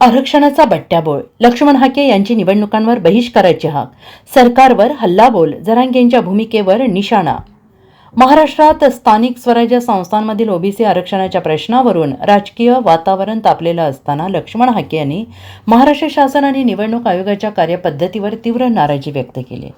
आरक्षणाचा बट्ट्याबोळ. लक्ष्मण हाके यांची निवडणुकांवर बहिष्काराची हाक. सरकारवर हल्लाबोल. जरांगेंच्या भूमिकेवर निशाणा. महाराष्ट्रात स्थानिक स्वराज्य संस्थांमधील ओबीसी आरक्षणाच्या प्रश्नावरून राजकीय वातावरण तापलेलं असताना लक्ष्मण हाके यांनी महाराष्ट्र शासन आणि निवडणूक आयोगाच्या कार्यपद्धतीवर तीव्र नाराजी व्यक्त केली.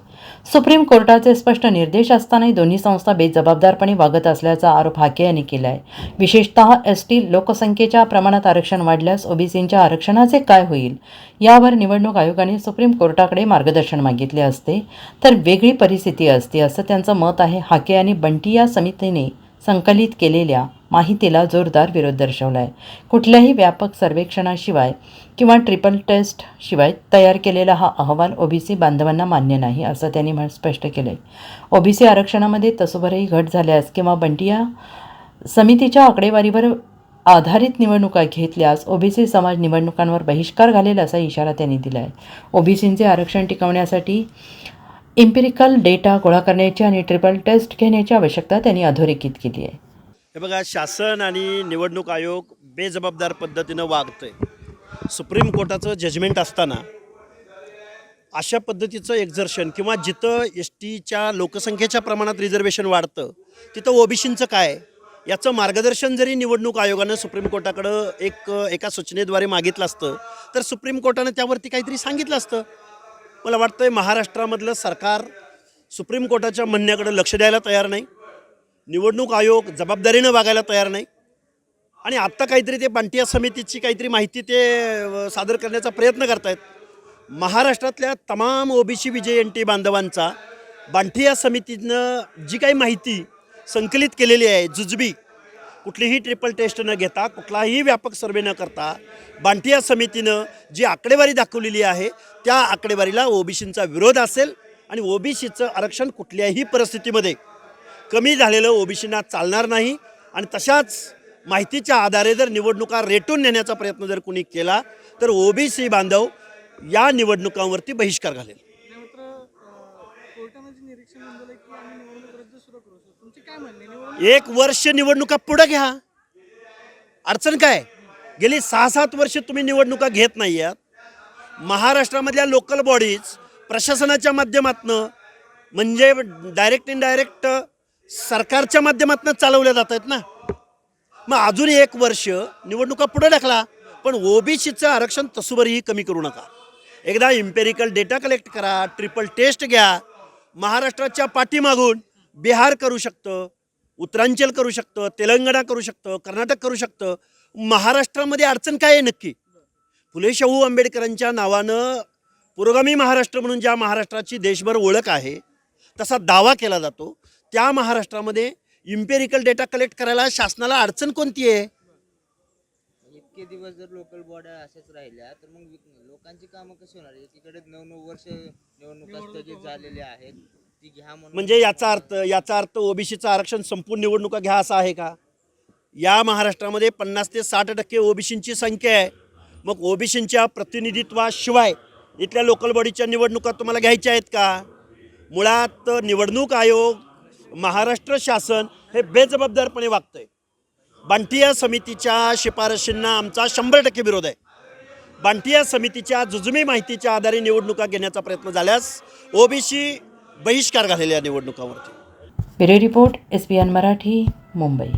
सुप्रीम कोर्टाचे स्पष्ट निर्देश असतानाही दोन्ही संस्था बेजबाबदारपणे वागत असल्याचा आरोप हाके यांनी केला आहे विशेषतः एस टी लोकसंख्येच्या प्रमाणात आरक्षण वाढल्यास ओबीसींच्या आरक्षणाचे काय होईल? यावर निवडणूक आयोगाने सुप्रीम कोर्टाकडे मार्गदर्शन मागितले असते. तर वेगळी परिस्थिती असते असं त्यांचं मत आहे हाके यांनी बंटी या समितीने संकलित केलेल्या माहितीला जोरदार विरोध दर्शवला आहे कुठल्याही व्यापक सर्वेक्षणाशिवाय किंवा ट्रिपल टेस्ट शिवाय तयार केलेला हा अहवाल ओबीसी बांधवांना मान्य नाही असं त्यांनी म्हण- स्पष्ट केलं आहे ओबीसी आरक्षणामध्ये तसोभरही घट झाल्यास किंवा बंटिया समितीच्या आकडेवारीवर आधारित निवडणुका घेतल्यास ओबीसी समाज निवडणुकांवर बहिष्कार घालेल असा इशारा त्यांनी दिला आहे ओबीसींचे आरक्षण टिकवण्यासाठी इम्पिरिकल डेटा गोळा करण्याची आणि ट्रिपल टेस्ट घेण्याची आवश्यकता त्यांनी अधोरेखित केली आहे. हे बघा शासन आणि निवडणूक आयोग बेजबाबदार पद्धतीनं वागतं आहे सुप्रीम कोर्टाचं जजमेंट असताना अशा पद्धतीचं एक्झर्शन किंवा जिथं एस टीच्या लोकसंख्येच्या प्रमाणात रिझर्वेशन वाढतं तिथं ओबीसींचं काय याचं मार्गदर्शन जरी निवडणूक आयोगानं सुप्रीम कोर्टाकडं एक एका सूचनेद्वारे मागितलं असतं तर सुप्रीम कोर्टानं त्यावरती काहीतरी सांगितलं असतं. मला वाटतं महाराष्ट्रामधलं सरकार सुप्रीम कोर्टाच्या म्हणण्याकडं लक्ष द्यायला तयार नाही. निवडणूक आयोग जबाबदारीनं वागायला तयार नाही. आणि आत्ता काहीतरी ते बांटिया समितीची काहीतरी माहिती ते सादर करण्याचा प्रयत्न करतायत. महाराष्ट्रातल्या तमाम ओबीसी विजय एन टी बांधवांचा बांटिया समितीनं जी काही माहिती संकलित केलेली आहे जुजबी कुठलीही ट्रिपल टेस्ट न घेता कुठलाही व्यापक सर्वे न करता बांटिया समितीनं जी आकडेवारी दाखवलेली आहे त्या आकडेवारीला ओबीसींचा विरोध असेल आणि ओबीसीचं आरक्षण कुठल्याही परिस्थितीमध्ये कमी झालेलं ओबीसींना चालणार नाही. आणि तशाच माहितीच्या आधारे जर निवडणुका रेटून नेण्याचा प्रयत्न जर कुणी केला तर ओबीसी बांधव या निवडणुकांवरती बहिष्कार घालेल. एक वर्ष निवडणुका पुढं घ्या. अडचण काय? गेली सहा सात वर्ष तुम्ही निवडणुका घेत नाही आहात. महाराष्ट्रामधल्या लोकल बॉडीज प्रशासनाच्या माध्यमातनं म्हणजे डायरेक्ट इनडायरेक्ट सरकारच्या माध्यमातून चालवल्या जात आहेत ना. मग अजून एक वर्ष निवडणुका पुढे ढकला पण ओबीसीचं आरक्षण तसुवरही कमी करू नका. एकदा इम्पेरिकल डेटा कलेक्ट करा ट्रिपल टेस्ट घ्या. महाराष्ट्राच्या पाठीमागून बिहार करू शकतं उत्तरांचल करू शकतं तेलंगणा करू शकतं कर्नाटक करू शकतं. महाराष्ट्रामध्ये अडचण काय आहे नक्की? फुले शाहू आंबेडकरांच्या नावानं पुरोगामी महाराष्ट्र म्हणून ज्या महाराष्ट्राची देशभर ओळख आहे तसा दावा केला जातो. त्या महाराष्ट्रामध्ये इम्पेरिकल डेटा कलेक्ट करायला शासनाला अडचण कोणती आहे? इतके दिवस जर लोकल बॉड्या अशाच राहिल्या तर मग लोकांची कामं कशी होणार? एकीकडे नऊ नऊ वर्ष निवडणुका स्थगित झालेल्या आहेत ती घ्या म्हणून म्हणजे याचा अर्थ याचा अर्थ ओबीसीचं आरक्षण संपूर्ण निवडणुका घ्या असा आहे का? या महाराष्ट्रामध्ये पन्नास ते साठ टक्के ओबीसींची संख्या आहे. मग ओबीसींच्या प्रतिनिधित्वाशिवाय इथल्या लोकल बॉडीच्या निवडणुका तुम्हाला घ्यायच्या आहेत का? मुळात निवडणूक आयोग महाराष्ट्र शासन हे बेजबाबदारपणे वागतंय. बांटिया समितीच्या शिफारशींना आमचा शंभर टक्के विरोध आहे. बांटिया समितीच्या जुजमी माहितीच्या आधारे निवडणुका घेण्याचा प्रयत्न झाल्यास ओबीसी बहिष्कार घालेल्या निवडणुकावरती. Bureau report S P N Marathi Mumbai.